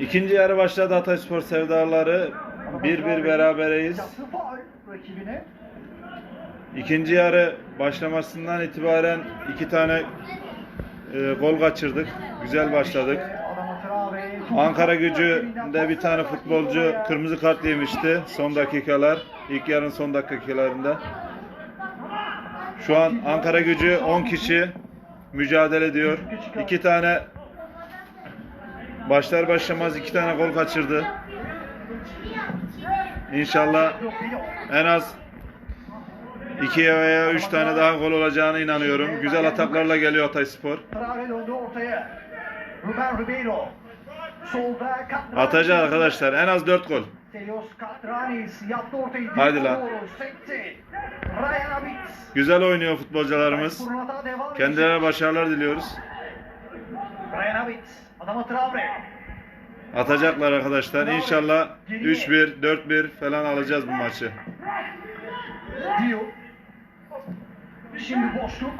İkinci yarı başladı Hatayspor sevdaları. 1-1 berabereyiz. İkinci yarı başlamasından itibaren iki tane e, gol kaçırdık. Güzel başladık. Ankara gücünde bir tane futbolcu kırmızı kart yemişti son dakikalar. İlk yarın son dakikalarında. Şu an Ankara gücü 10 kişi mücadele ediyor. İki tane başlar başlamaz iki tane gol kaçırdı. İnşallah en az 2 veya 3 tane daha gol olacağına inanıyorum. Güzel ataklarla geliyor. Solda Catranis. Atacak arkadaşlar en az 4 gol. Haydi lan. Güzel oynuyor futbolcularımız. Kendilerine başarılar diliyoruz. Ryan Abitz. Adama Traore. Atacaklar arkadaşlar. İnşallah 3-1, 4-1 falan alacağız bu maçı. Dio. Şimdi boşluk.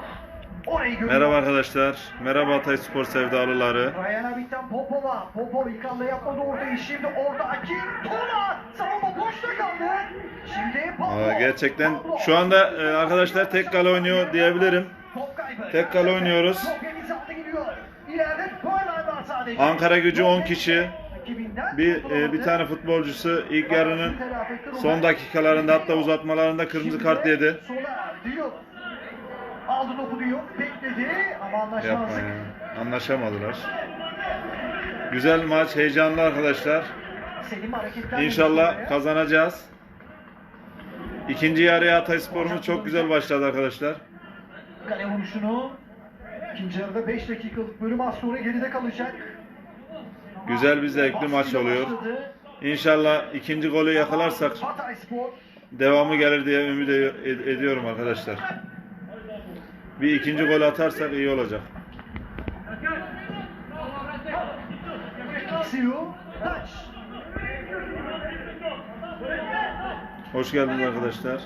Merhaba arkadaşlar. Merhaba Hatay Spor sevdalıları. Abit'ten Popova. Popov ilk anda yapmadı ortayı. Şimdi orada Akin. Tola. Savunma boşta kaldı. Şimdi. Aa, gerçekten şu anda e, arkadaşlar tek kale oynuyor diyebilirim. Tek kale oynuyoruz. Ankara gücü 10 kişi. Bir e, bir tane futbolcusu ilk yarının son dakikalarında hatta uzatmalarında kırmızı kart yedi. Aldı topu Dio. Bekledi ama anlaşmazlık. Anlaşamadılar. Güzel maç, heyecanlı arkadaşlar. İnşallah kazanacağız. İkinci yarıya Hatayspor'umuz çok güzel başladı arkadaşlar. Kale vuruşunu ikinci yarıda 5 dakikalık bölüm az sonra geride kalacak. Güzel bir zevkli maç oluyor. İnşallah ikinci golü yakalarsak devamı gelir diye ümit ed- ediyorum arkadaşlar. Bir ikinci gol atarsak iyi olacak. Hoş geldiniz arkadaşlar.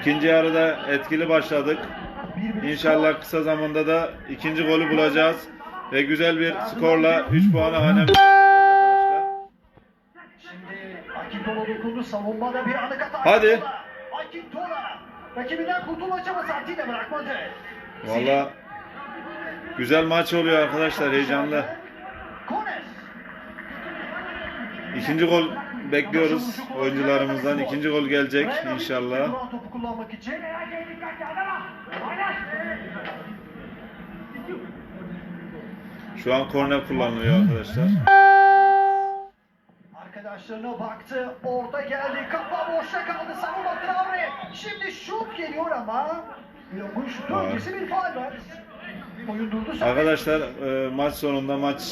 İkinci yarıda etkili başladık. İnşallah kısa zamanda da ikinci golü bulacağız. Ve güzel bir skorla 3 puanı hanemize arkadaşlar. Şimdi Akintola dokundu savunmada bir anı kata. Hadi. Akintola. Rakibinden kurtulmaca ama saatiyle bırakmadı. Valla güzel maç oluyor arkadaşlar heyecanlı. İkinci gol bekliyoruz oyuncularımızdan. İkinci gol gelecek inşallah. duran topu kullanmak için. Şu an korner kullanılıyor arkadaşlar. Arkadaşlarına baktı. Orta geldi. Kafa boşta kaldı. Savunma Traore. Şimdi şut geliyor ama Yokuş şut Var. öncesi bir faal var. Oyun durdu. Arkadaşlar e, maç sonunda maç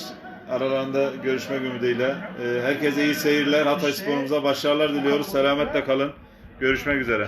aralarında görüşmek ümidiyle. E, herkese iyi seyirler. Hatay sporumuza başarılar diliyoruz. Selametle kalın. Görüşmek üzere.